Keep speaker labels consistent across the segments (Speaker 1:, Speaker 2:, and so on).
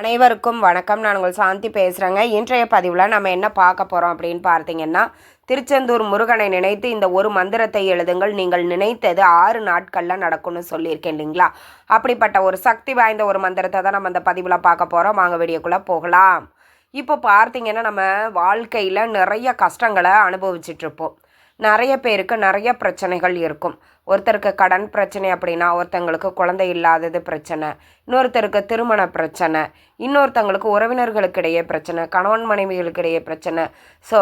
Speaker 1: அனைவருக்கும் வணக்கம். நான் உங்கள் சாந்தி பேசுகிறேங்க இன்றைய பதிவில் நம்ம என்ன பார்க்க போகிறோம் அப்படின்னு பார்த்தீங்கன்னா திருச்செந்தூர் முருகனை நினைத்து இந்த ஒரு மந்திரத்தை எழுதுங்கள். நீங்கள் நினைத்தது ஆறு நாட்களில் நடக்கும்னு சொல்லியிருக்கேன் இல்லைங்களா? அப்படிப்பட்ட ஒரு சக்தி வாய்ந்த ஒரு மந்திரத்தை தான் நம்ம இந்த பதிவில் பார்க்க போகிறோம் வாங்க வெடியக்குள்ளே போகலாம். இப்போ பார்த்தீங்கன்னா நம்ம வாழ்க்கையில் நிறைய கஷ்டங்களை அனுபவிச்சிட்ருப்போம் நிறைய பேருக்கு நிறைய பிரச்சனைகள் இருக்கும். ஒருத்தருக்கு கடன் பிரச்சனை அப்படின்னா ஒருத்தங்களுக்கு குழந்தை இல்லாதது பிரச்சனை. இன்னொருத்தருக்கு திருமண பிரச்சனை. இன்னொருத்தங்களுக்கு உறவினர்களுக்கு இடையே பிரச்சனை கணவன் மனைவிகளுக்கிடையே பிரச்சனை. ஸோ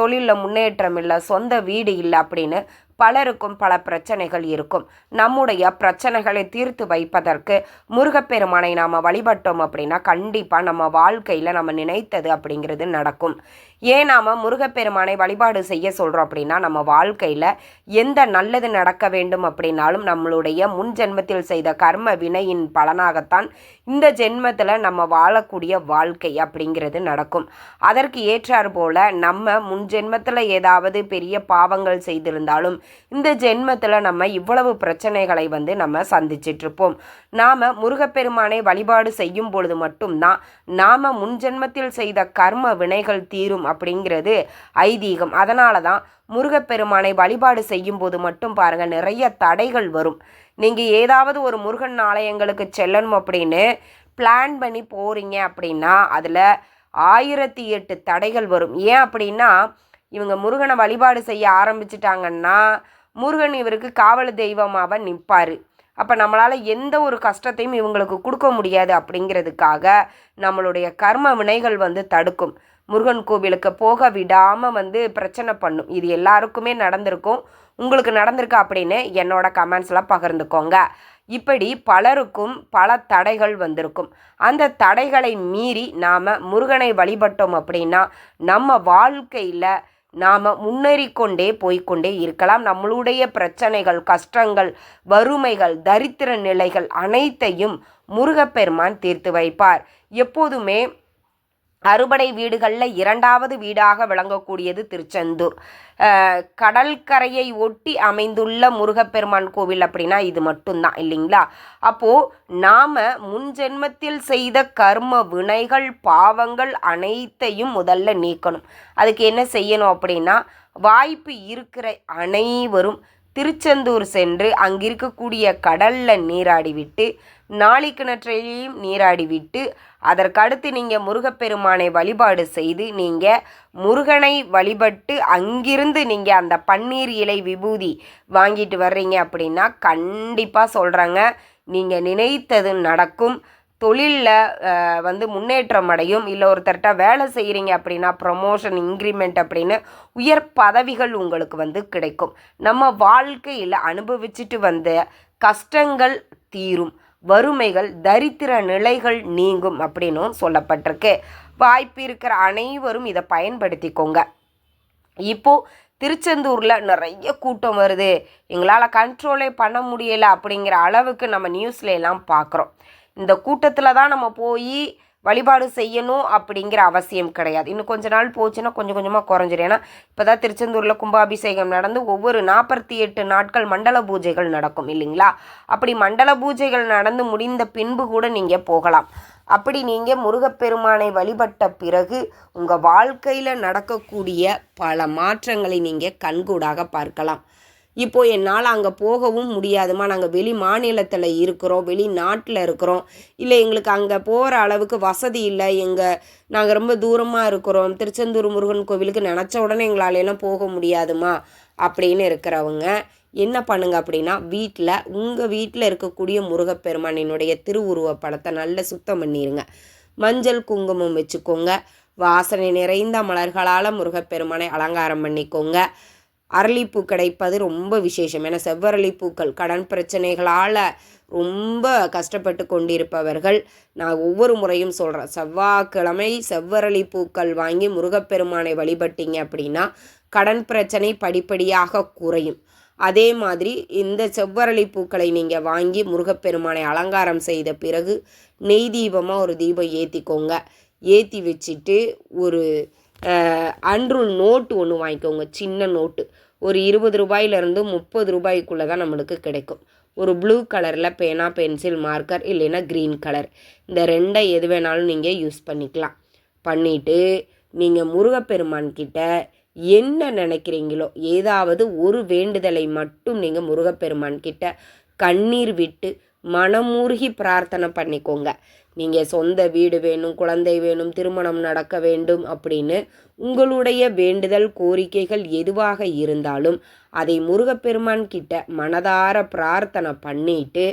Speaker 1: தொழிலில் முன்னேற்றம் இல்லை சொந்த வீடு இல்லை அப்படின்னு பலருக்கும் பல பிரச்சனைகள் இருக்கும். நம்முடைய பிரச்சனைகளை தீர்த்து வைப்பதற்கு முருகப்பெருமானை நாம் வழிபட்டோம் அப்படின்னா கண்டிப்பாக நம்ம வாழ்க்கையில் நம்ம நினைத்தது அப்படிங்கிறது நடக்கும். ஏன் நாம் முருகப்பெருமானை வழிபாடு செய்ய சொல்கிறோம் அப்படின்னா நம்ம வாழ்க்கையில் எந்த நல்லது நடக்க வேண்டும் அப்படின்னாலும் நம்மளுடைய முன் ஜென்மத்தில் செய்த கர்ம வினையின் பலனாகத்தான் இந்த ஜென்மத்தில் நம்ம வாழக்கூடிய வாழ்க்கை அப்படிங்கிறது நடக்கும். அதற்கு ஏற்றாறு போல நம்ம முன் ஜென்மத்தில் ஏதாவது பெரிய பாவங்கள் செய்திருந்தாலும் இந்த ஜென்மத்தில் நம்ம இவ்வளவு பிரச்சனைகளை வந்து நம்ம சந்திச்சிட்ருப்போம். நாம் முருகப்பெருமானை வழிபாடு செய்யும் பொழுது மட்டும்தான் நாம் முன் ஜென்மத்தில் செய்த கர்ம வினைகள் தீரும் அப்படிங்கிறது ஐதீகம். அதனால தான் முருகப்பெருமானை வழிபாடு செய்யும் போது மட்டும் பாருங்கள் நிறைய தடைகள் வரும். நீங்கள் ஏதாவது ஒரு முருகன் ஆலயங்களுக்கு செல்லணும் அப்படின்னு பிளான் பண்ணி போகிறீங்க அப்படின்னா அதில் ஆயிரத்தி எட்டு தடைகள் வரும். ஏன் அப்படின்னா இவங்க முருகனை வழிபாடு செய்ய ஆரம்பிச்சிட்டாங்கன்னா முருகன் இவருக்கு காவல் தெய்வமாக நிற்பார் அப்போ நம்மளால் எந்த ஒரு கஷ்டத்தையும் இவங்களுக்கு கொடுக்க முடியாது அப்படிங்கிறதுக்காக நம்மளுடைய கர்ம வினைகள் வந்து தடுக்கும். முருகன் கோவிலுக்கு போக விடாமல் வந்து பிரச்சனை பண்ணும். இது எல்லாருக்குமே நடந்திருக்கும். உங்களுக்கு நடந்திருக்கு அப்படின்னு என்னோட கமெண்ட்ஸ்லாம் பகிர்ந்துக்கோங்க. இப்படி பலருக்கும் பல தடைகள் வந்திருக்கும். அந்த தடைகளை மீறி நாம் முருகனை வழிபட்டோம் அப்படின்னா நம்ம வாழ்க்கையில் நாம் முன்னேறிக்கொண்டே போய்க்கொண்டே இருக்கலாம். நம்மளுடைய பிரச்சனைகள் கஷ்டங்கள் வறுமைகள் தரித்திர நிலைகள் அனைத்தையும் முருகப்பெருமான் தீர்த்து வைப்பார். எப்போதுமே அறுபடை வீடுகளில் இரண்டாவது வீடாக விளங்கக்கூடியது திருச்செந்தூர். கடற்கரையை ஒட்டி அமைந்துள்ள முருகப்பெருமான் கோவில் அப்படின்னா இது மட்டும்தான் இல்லைங்களா? அப்போது நாம் முன் ஜென்மத்தில் செய்த கர்ம வினைகள் பாவங்கள் அனைத்தையும் முதல்ல நீக்கணும். அதுக்கு என்ன செய்யணும் அப்படின்னா வாய்ப்பு இருக்கிற அனைவரும் திருச்செந்தூர் சென்று அங்கிருக்கக்கூடிய கடலில் நீராடிவிட்டு நாளி கிணற்றையும் நீராடிவிட்டு அதற்கடுத்து நீங்கள் முருகப்பெருமானை வழிபாடு செய்து நீங்கள் முருகனை வழிபட்டு அங்கிருந்து நீங்கள் அந்த பன்னீர் இலை விபூதி வாங்கிட்டு வர்றீங்க அப்படின்னா கண்டிப்பாக சொல்கிறாங்க நீங்கள் நினைத்தது நடக்கும். தொழிலில் வந்து முன்னேற்றம் அடையும். இல்லை ஒருத்தர்கிட்ட வேலை செய்கிறீங்க அப்படின்னா ப்ரொமோஷன் இன்க்ரிமெண்ட் அப்படின்னு உயர் பதவிகள் உங்களுக்கு வந்து கிடைக்கும். நம்ம வாழ்க்கையில் அனுபவிச்சுட்டு வந்த கஷ்டங்கள் தீரும். வறுமைகள் தரித்திர நிலைகள் நீங்கும் அப்படின்னும் சொல்லப்பட்டிருக்கு. வாய்ப்பு இருக்கிற அனைவரும் இதை பயன்படுத்திக்கோங்க. இப்போது திருச்செந்தூரில் நிறைய கூட்டம் வருது. எங்களால் கண்ட்ரோலே பண்ண முடியலை அப்படிங்கிற அளவுக்கு நம்ம நியூஸ்ல எல்லாம் பார்க்குறோம் இந்த கூட்டத்தில் தான் நம்ம போய் வழிபாடு செய்யணும் அப்படிங்கிற அவசியம் கிடையாது. இன்னும் கொஞ்ச நாள் போச்சுன்னா கொஞ்சம் கொஞ்சமாக குறைஞ்சிரும். ஏன்னா இப்போ தான் திருச்செந்தூரில் கும்பாபிஷேகம் நடந்து ஒவ்வொரு நாற்பத்தி எட்டு நாட்கள் மண்டல பூஜைகள் நடக்கும் இல்லைங்களா? அப்படி மண்டல பூஜைகள் நடந்து முடிந்த பின்பு கூட நீங்கள் போகலாம். அப்படி நீங்கள் முருகப்பெருமானை வழிபட்ட பிறகு உங்கள் வாழ்க்கையில் நடக்கக்கூடிய பல மாற்றங்களை நீங்கள் கண்கூடாக பார்க்கலாம். இப்போது என்னால் அங்கே போகவும் முடியாதுமா. நாங்கள் வெளி மாநிலத்தில் இருக்கிறோம் வெளிநாட்டில் இருக்கிறோம். இல்லை எங்களுக்கு அங்கே போகிற அளவுக்கு வசதி இல்லை. எங்கள் நாங்கள் ரொம்ப தூரமாக இருக்கிறோம். திருச்செந்தூர் முருகன் கோவிலுக்கு நினச்ச உடனே எங்களாலெல்லாம் போக முடியாதுமா. அப்படின்னு இருக்கிறவங்க என்ன பண்ணுங்க அப்படின்னா வீட்டில் உங்கள் வீட்டில் இருக்கக்கூடிய முருகப்பெருமானினுடைய திருவுருவ படத்தை நல்லா சுத்தம் பண்ணிடுங்க மஞ்சள் குங்குமம் வச்சுக்கோங்க. வாசனை நிறைந்த மலர்களால் முருகப்பெருமானை அலங்காரம் பண்ணிக்கோங்க. அரளிப்பூ கிடைப்பது ரொம்ப விசேஷம். ஏன்னா செவ்வரளிப்பூக்கள் கடன் பிரச்சனைகளால் ரொம்ப கஷ்டப்பட்டு கொண்டிருப்பவர்கள். நான் ஒவ்வொரு முறையும் சொல்கிறேன் செவ்வாய்க்கிழமை செவ்வரளி பூக்கள் வாங்கி முருகப்பெருமானை வழிபட்டீங்க அப்படின்னா கடன் பிரச்சனை படிப்படியாக குறையும். அதே மாதிரி இந்த செவ்வரளி பூக்களை நீங்கள் வாங்கி முருகப்பெருமானை அலங்காரம் செய்த பிறகு நெய் தீபமாக ஒரு தீபம் ஏற்றிக்கோங்க ஏற்றி வச்சுட்டு ஒரு அன்ரூல் நோட்டு ஒன்று வாங்கிக்கோங்க சின்ன நோட்டு. ஒரு இருபது ரூபாயிலேருந்து முப்பது ரூபாய்க்குள்ளே தான் நம்மளுக்கு கிடைக்கும். ஒரு ப்ளூ கலரில் பேனா பென்சில் மார்க்கர் இல்லைன்னா க்ரீன் கலர் இந்த ரெண்டை எது வேணாலும் நீங்கள் யூஸ் பண்ணிக்கலாம். பண்ணிவிட்டு நீங்கள் முருகப்பெருமான்கிட்ட என்ன நினைக்கிறீங்களோ ஏதாவது ஒரு வேண்டுதலை மட்டும் நீங்கள் முருகப்பெருமான்கிட்ட கண்ணீர் விட்டு மனமுருகி பிரார்த்தனை பண்ணிக்கோங்க. நீங்கள் சொந்த வீடு வேணும் குழந்தை வேணும் திருமணம் நடக்க வேண்டும் அப்படின்னு உங்களுடைய வேண்டுதல் கோரிக்கைகள் எதுவாக இருந்தாலும் அதை முருகப்பெருமான் கிட்ட மனதார பிரார்த்தனை பண்ணிட்டு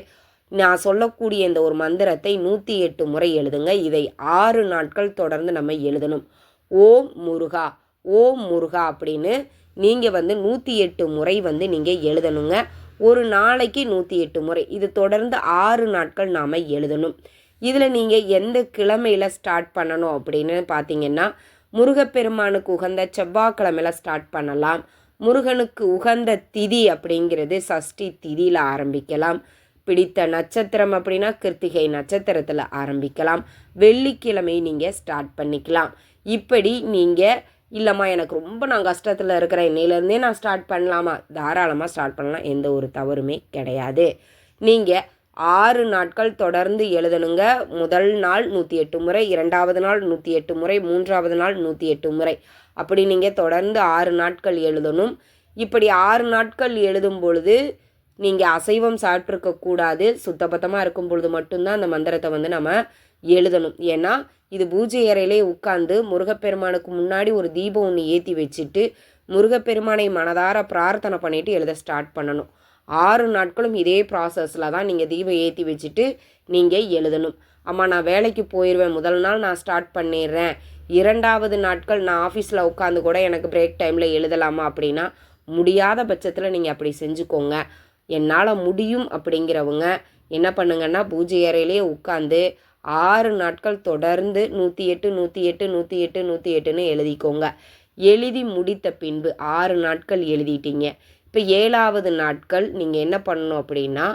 Speaker 1: நான் சொல்லக்கூடிய இந்த ஒரு மந்திரத்தை நூற்றி எட்டு முறை எழுதுங்க. இதை ஆறு நாட்கள் தொடர்ந்து நம்ம எழுதணும். ஓம் முருகா ஓம் முருகா அப்படின்னு நீங்கள் வந்து நூற்றி எட்டு முறை வந்து நீங்கள் எழுதணுங்க. ஒரு நாளைக்கு நூற்றி எட்டு முறை. இது தொடர்ந்து ஆறு நாட்கள் நாம் எழுதணும். இதில் நீங்கள் எந்த கிழமையில் ஸ்டார்ட் பண்ணணும் அப்படின்னு பார்த்தீங்கன்னா முருகப்பெருமானுக்கு உகந்த செவ்வாய்க்கிழமையில் ஸ்டார்ட் பண்ணலாம். முருகனுக்கு உகந்த திதி அப்படிங்கிறது சஷ்டி திதியில் ஆரம்பிக்கலாம். பிடித்த நட்சத்திரம் அப்படின்னா கிருத்திகை நட்சத்திரத்தில் ஆரம்பிக்கலாம். வெள்ளிக்கிழமை நீங்கள் ஸ்டார்ட் பண்ணிக்கலாம். இப்படி நீங்கள் இல்லைம்மா எனக்கு ரொம்ப நான் கஷ்டத்தில் இருக்கிற இன்னையிலேருந்தே நான் ஸ்டார்ட் பண்ணலாமா? தாராளமாக ஸ்டார்ட் பண்ணலாம். எந்த ஒரு தவறுமே கிடையாது. நீங்கள் ஆறு நாட்கள் தொடர்ந்து எழுதணுங்க. முதல் நாள் நூற்றி எட்டு முறை இரண்டாவது நாள் நூற்றி எட்டு முறை மூன்றாவது நாள் நூற்றி எட்டு முறை. அப்படி நீங்கள் தொடர்ந்து ஆறு நாட்கள் எழுதணும். இப்படி ஆறு நாட்கள் எழுதும் பொழுது நீங்கள் அசைவம் சாப்பிட்ருக்கக்கூடாது சுத்தபத்தமாக இருக்கும் பொழுது மட்டும்தான் அந்த மந்திரத்தை வந்து நம்ம எழுதணும். ஏன்னா இது பூஜை அறையிலே உட்காந்து முருகப்பெருமானுக்கு முன்னாடி ஒரு தீபம் ஒன்று ஏற்றி வச்சுட்டு முருகப்பெருமானை மனதார பிரார்த்தனை பண்ணிவிட்டு எழுத ஸ்டார்ட் பண்ணணும். ஆறு நாட்களும் இதே ப்ராசஸில் தான் நீங்கள் தீபம் ஏற்றி வச்சுட்டு நீங்கள் எழுதணும். அம்மா நான் வேலைக்கு போயிடுவேன் முதல் நாள் நான் ஸ்டார்ட் பண்ணிடுறேன். இரண்டாவது நாட்கள் நான் ஆஃபீஸில் உட்காந்து கூட எனக்கு பிரேக் டைமில் எழுதலாமா அப்படின்னா முடியாத பட்சத்தில் நீங்கள் அப்படி செஞ்சுக்கோங்க. என்னால் முடியும் அப்படிங்கிறவங்க என்ன பண்ணுங்கன்னா பூஜை அறையிலே உட்காந்து ஆறு நாட்கள் தொடர்ந்து நூற்றி எட்டு நூற்றி எட்டு நூற்றி எட்டு நூற்றி எட்டுன்னு எழுதிக்கோங்க. எழுதி முடித்த பின்பு ஆறு நாட்கள் எழுதிட்டீங்க. இப்போ ஏழாவது நாட்கள் நீங்கள் என்ன பண்ணணும் அப்படின்னா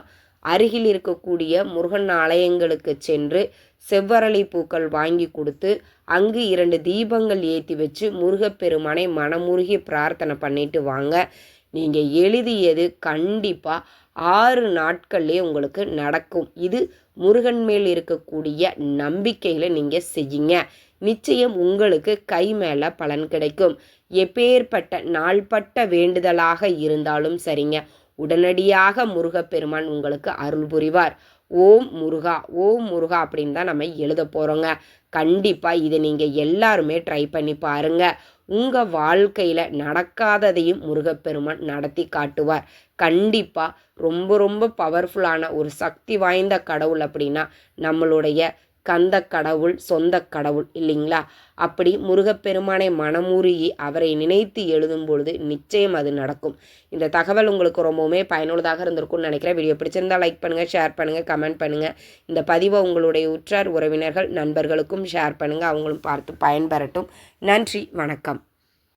Speaker 1: அருகில் இருக்கக்கூடிய முருகன் ஆலயங்களுக்கு சென்று செவ்வரளி பூக்கள் வாங்கி கொடுத்து அங்கு இரண்டு தீபங்கள் ஏற்றி வச்சு முருகப்பெருமானை மனமுருகி பிரார்த்தனை பண்ணிட்டு வாங்க. நீங்கள் எழுதியது கண்டிப்பாக ஆறு நாட்கள்லேயே உங்களுக்கு நடக்கும். இது முருகன் மேல் இருக்கக்கூடிய நம்பிக்கையில் நீங்கள் செய்யுங்க. நிச்சயம் உங்களுக்கு கை மேலே பலன் கிடைக்கும். எப்பேற்பட்ட நாள்பட்ட வேண்டுதலாக இருந்தாலும் சரிங்க. உடனடியாக முருகப்பெருமான் உங்களுக்கு அருள் புரிவார். ஓம் முருகா ஓம் முருகா அப்படின்னு தான் நம்ம எழுத போகிறோங்க கண்டிப்பாக இதை நீங்கள் எல்லாருமே ட்ரை பண்ணி பாருங்கள் உங்கள் வாழ்க்கையில் நடக்காததையும் முருகப்பெருமான் நடத்தி காட்டுவார். கண்டிப்பாக ரொம்ப ரொம்ப பவர்ஃபுல்லான ஒரு சக்தி வாய்ந்த கடவுள் அப்படின்னா நம்மளுடைய கந்த கடவுள் சொந்த கடவுள் இல்லைங்களா? அப்படி முருகப்பெருமானை மனமுருகி அவரை நினைத்து எழுதும் பொழுது நிச்சயம் அது நடக்கும். இந்த தகவல் உங்களுக்கு ரொம்பவுமே பயனுள்ளதாக இருந்திருக்கும்னு நினைக்கிறேன். வீடியோ பிடிச்சிருந்தால் லைக் பண்ணுங்கள் ஷேர் பண்ணுங்கள் கமெண்ட் பண்ணுங்கள் இந்த பதிவை உங்களுடைய உற்றார் உறவினர்கள் நண்பர்களுக்கும் ஷேர் பண்ணுங்கள் அவங்களும் பார்த்து பயன்பெறட்டும். நன்றி வணக்கம்.